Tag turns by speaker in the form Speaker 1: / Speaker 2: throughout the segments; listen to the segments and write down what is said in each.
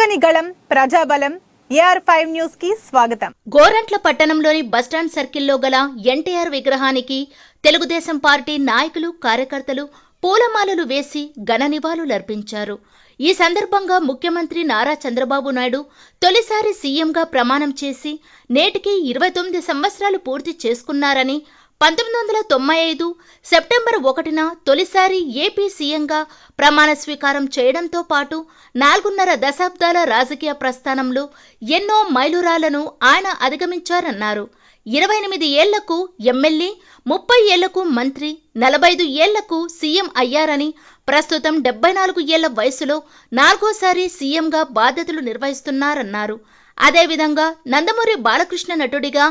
Speaker 1: ప్రజని ప్రజాబలం AR five న్యూస్కి స్వాగతం.
Speaker 2: గోరంట్ల పట్టణంలోని బస్టాండ్ సర్కిల్లో గల ఎన్టీఆర్ విగ్రహానికి తెలుగుదేశం పార్టీ నాయకులు కార్యకర్తలు పూలమాలలు వేసి ఘన నివాళులర్పించారు. ఈ సందర్భంగా ముఖ్యమంత్రి నారా చంద్రబాబు నాయుడు తొలిసారి సీఎంగా ప్రమాణం చేసి నేటికి ఇరవై తొమ్మిది సంవత్సరాలు పూర్తి చేసుకున్నారని పంతొమ్మిది వందల తొంభై ఐదు సెప్టెంబర్ ఒకటిన తొలిసారి ఏపీ సీఎంగా ప్రమాణ స్వీకారం చేయడంతో పాటు నాలుగున్నర దశాబ్దాల రాజకీయ ప్రస్థానంలో ఎన్నో మైలురాళ్ళను ఆయన అధిగమించారన్నారు. ఇరవై ఎనిమిది ఏళ్ళకు ఎమ్మెల్యే ముప్పై ఏళ్ళకు మంత్రి నలభై ఐదు ఏళ్ళకు సీఎం అయ్యారని ప్రస్తుతం డెబ్బై నాలుగు ఏళ్ళ వయసులో నాలుగోసారి సీఎంగా బాధ్యతలు నిర్వహిస్తున్నారన్నారు. అదేవిధంగా నందమూరి బాలకృష్ణ నటుడిగా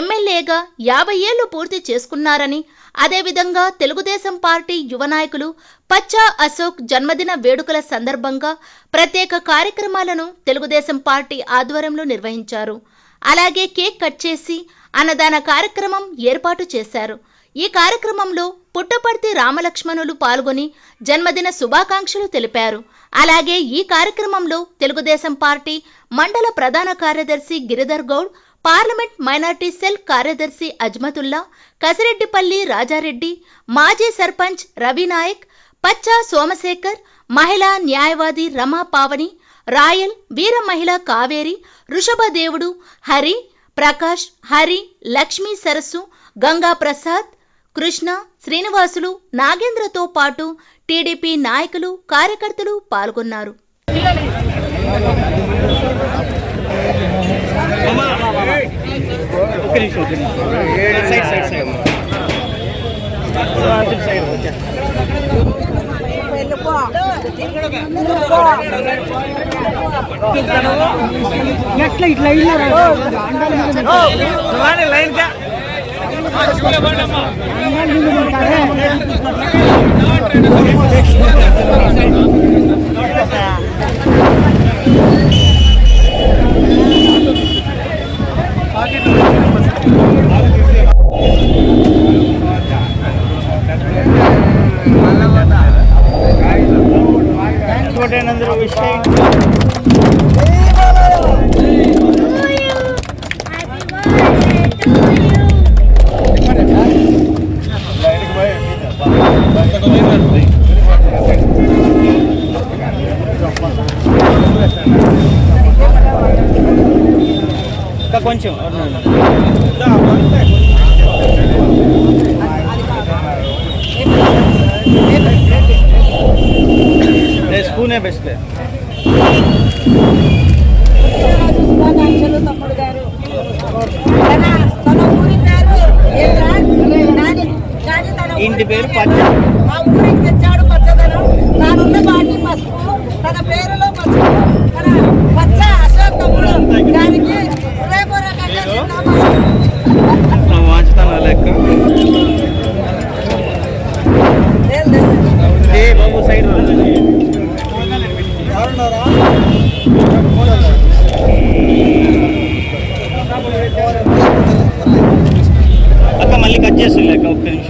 Speaker 2: ఎమ్మెల్యేగా యాభై ఏళ్ళు పూర్తి చేసుకున్నారని అదేవిధంగా తెలుగుదేశం పార్టీ యువ నాయకులు పచ్చా అశోక్ జన్మదిన వేడుకల సందర్భంగా ప్రత్యేక కార్యక్రమాలను తెలుగుదేశం పార్టీ ఆధ్వర్యంలో నిర్వహించారు. అలాగే కేక్ కట్ చేసి అన్నదాన కార్యక్రమం ఏర్పాటు చేశారు. ఈ కార్యక్రమంలో పుట్టపర్తి రామలక్ష్మణులు పాల్గొని జన్మదిన శుభాకాంక్షలు తెలిపారు. అలాగే ఈ కార్యక్రమంలో తెలుగుదేశం పార్టీ మండల ప్రధాన కార్యదర్శి Giridhar Goud parliament minority cell కార్యదర్శి అజ్మతుల్లా కసిరెడ్డిపల్లి రాజారెడ్డి మాజీ సర్పంచ్ రవినాయక్ పచ్చా సోమశేఖర్ మహిళా న్యాయవాది రమా పావని రాయల్ వీర మహిళ కావేరి ఋషభదేవుడు హరి ప్రకాష్ హరి లక్ష్మీ సరస్సు గంగా ప్రసాద్ కృష్ణ శ్రీనివాసులు నాగేంద్రతో పాటు టీడీపీ నాయకులు కార్యకర్తలు పాల్గొన్నారు.
Speaker 3: ఎట్లా ఇట్లా
Speaker 4: రాని లైన్ కా ఇంకోటేనందరూ విషయం ఇంకా కొంచెం. స్పూనే బెస్ట్.
Speaker 3: శుభాకాంక్షలు తమ్ముడు గారు తన తన ఊరి పేరు
Speaker 4: ఇంటి పేరు
Speaker 3: పేరు
Speaker 4: పచ్చ.
Speaker 3: మా ఊరికి తెచ్చాడు పచ్చదనం. తానున్న వాటి పసుపు తన పేరులో పసుపు. తన పచ్చ అశోక్ తమ్ముడు. గారికి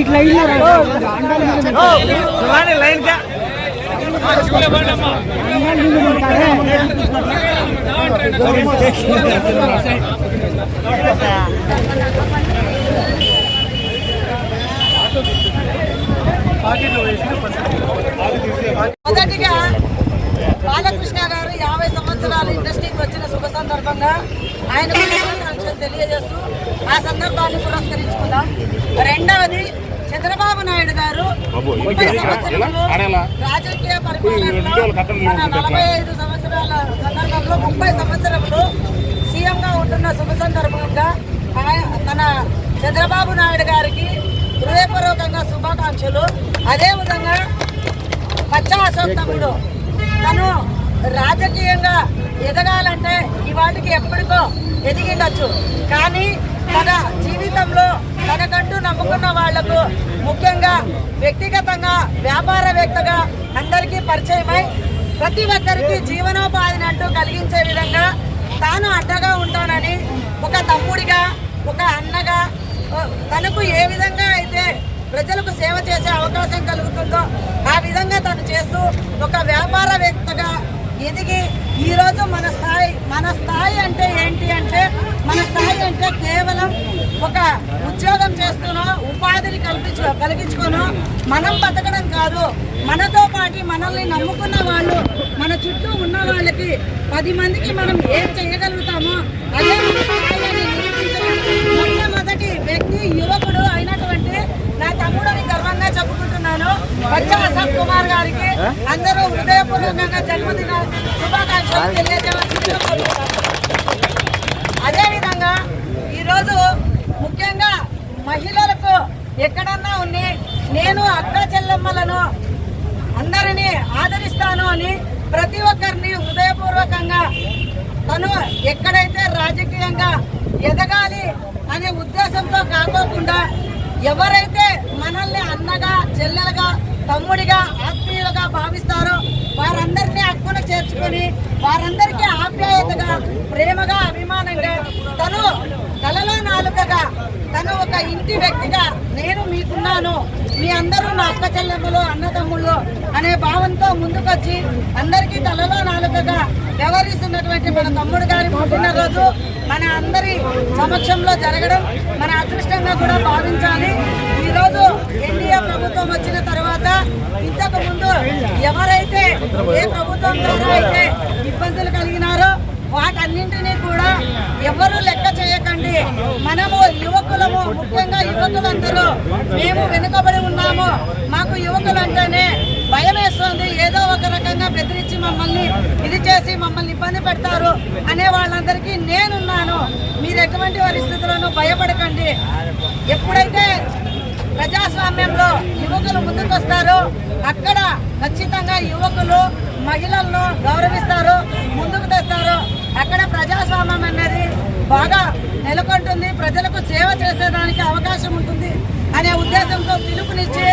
Speaker 5: ఇట్లా
Speaker 4: లైన్
Speaker 3: మొదటిగా బాలకృష్ణ గారు యాభై సంవత్సరాలు ఇండస్ట్రీకి వచ్చిన శుభ సందర్భంగా ఆయన తెలియజేస్తూ ఆ సందర్భాన్ని పురస్కరించుకుందాం. రెండవది చంద్రబాబు నాయుడు గారు ముప్పై సంవత్సరాలు రాజకీయ పరిపాలనలో మన నలభై ఐదు సంవత్సరాల సందర్భంలో ముప్పై సంవత్సరములు సీఎంగా ఉంటున్న శుభ సందర్భంగా మన చంద్రబాబు నాయుడు గారికి హృదయపూర్వకంగా శుభాకాంక్షలు శుభాకాంక్షలు. అదేవిధంగా పచ్చా అశోక్ తమ్ముడు తను రాజకీయంగా ఎదగాలంటే ఇవాటికి ఎప్పటికో ఎదిగిండొచ్చు. కానీ తన జీవితంలో తనకంటూ నమ్ముకున్న వాళ్ళకు ముఖ్యంగా వ్యక్తిగతంగా వ్యాపారవేత్తగా అందరికీ పరిచయమై ప్రతి ఒక్కరికి జీవనోపాధిని అంటూ కలిగించే విధంగా తాను అండగా ఉంటానని ఒక తమ్ముడిగా ఒక అన్నగా తనకు ఏ విధంగా అయితే ప్రజలకు సేవ చేసే అవకాశం కలుగుతుందో ఆ విధంగా తను చేస్తూ ఒక వ్యాపారవేత్తగా ఎదిగి ఈరోజు మన స్థాయి మన స్థాయి అంటే ఏంటి అంటే మన స్థాయి అంటే కేవలం ఒక ఉద్యోగం చేస్తూనో ఉపాధిని కల్పించు కలిగించుకోను మనం బతకడం కాదు. మనతో పాటు మనల్ని నమ్ముకున్న వాళ్ళు మన చుట్టూ ఉన్న వాళ్ళకి పది మందికి మనం ఏం చేయగలుగుతామో కుమార్ గారికి అందరూ హృదయపూర్వకంగా జన్మదిన శుభాకాంక్షలు తెలియజేయవలసిందిగా అదేవిధంగా ఈరోజు ముఖ్యంగా మహిళలకు ఎక్కడన్నా ఉన్ని నేను అక్క చెల్లెమ్మలను అందరినీ ఆదరిస్తాను అని ప్రతి ఒక్కరిని హృదయపూర్వకంగా తను ఎక్కడైతే రాజకీయంగా ఎదగాలి అనే ఉద్దేశంతో కాకోకుండా ఎవరైతే మనల్ని అన్నగా చెల్లెలుగా తమ్ముడిగా ఆత్మీయులుగా భావిస్తారో వారందరినీ హక్కున చేర్చుకొని వారందరికీ ఆప్యాయతగా ప్రేమగా అభిమానంగా తను కలలో నాలుకగా తను ఒక ఇంటి వ్యక్తిగా నేను మీకున్నాను మీ అందరూ నా అక్క చెల్లెమ్మలు అన్నదమ్ముళ్ళు అనే భావంతో ముందుకొచ్చి అందరికీ తలలో నాలుకగా వ్యవహరిస్తున్నటువంటి మన తమ్ముడు గారి పుట్టినరోజు మన అందరి సమక్షంలో జరగడం మన అదృష్టంగా కూడా భావించాలి. ఈరోజు ఎన్డీఏ ప్రభుత్వం వచ్చిన తర్వాత ఏ ప్రభుత్వం ద్వారా అయితే ఇబ్బందులు కలిగినారో వాటన్నింటినీ కూడా ఎవరు లెక్క చేయకండి. మనము యువకులము ముఖ్యంగా యువకులందరూ మేము వెనుకబడి ఉన్నాము. మాకు యువకులు అంటేనే భయం వేస్తుంది ఏదో ఒక రకంగా బెదిరించి మమ్మల్ని ఇది చేసి మమ్మల్ని ఇబ్బంది పెడతారు అనే వాళ్ళందరికీ నేనున్నాను. మీరు ఎటువంటి పరిస్థితులను భయపడకండి. ఎప్పుడైతే ప్రజాస్వామ్యంలో యువకులు ముందుకొస్తారో. అక్కడ ఖచ్చితంగా యువకులు మహిళలను గౌరవిస్తారు ముందుకు తెస్తారు. అక్కడ ప్రజాస్వామ్యం అనేది బాగా నెలకొంటుంది. ప్రజలకు సేవ చేసేదానికి అవకాశం ఉంటుంది అనే ఉద్దేశంతో పిలుపునిచ్చి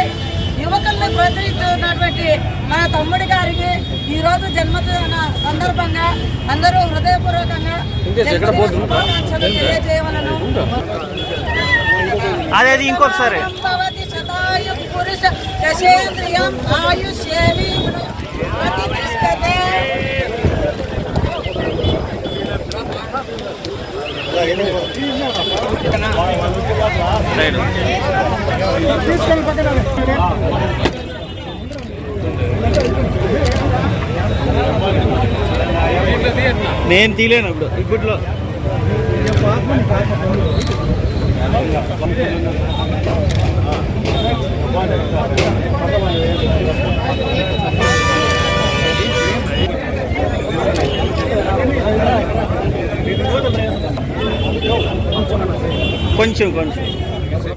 Speaker 3: యువకుల్ని ప్రోత్సహిస్తున్నటువంటి మన తమ్ముడి గారికి ఈ రోజు జన్మదిన సందర్భంగా అందరూ హృదయపూర్వకంగా తెలియజేయవలను.
Speaker 4: అదేది ఇంకొకసారి. నేను తీలేను ఇప్పుడు ఇప్పట్లో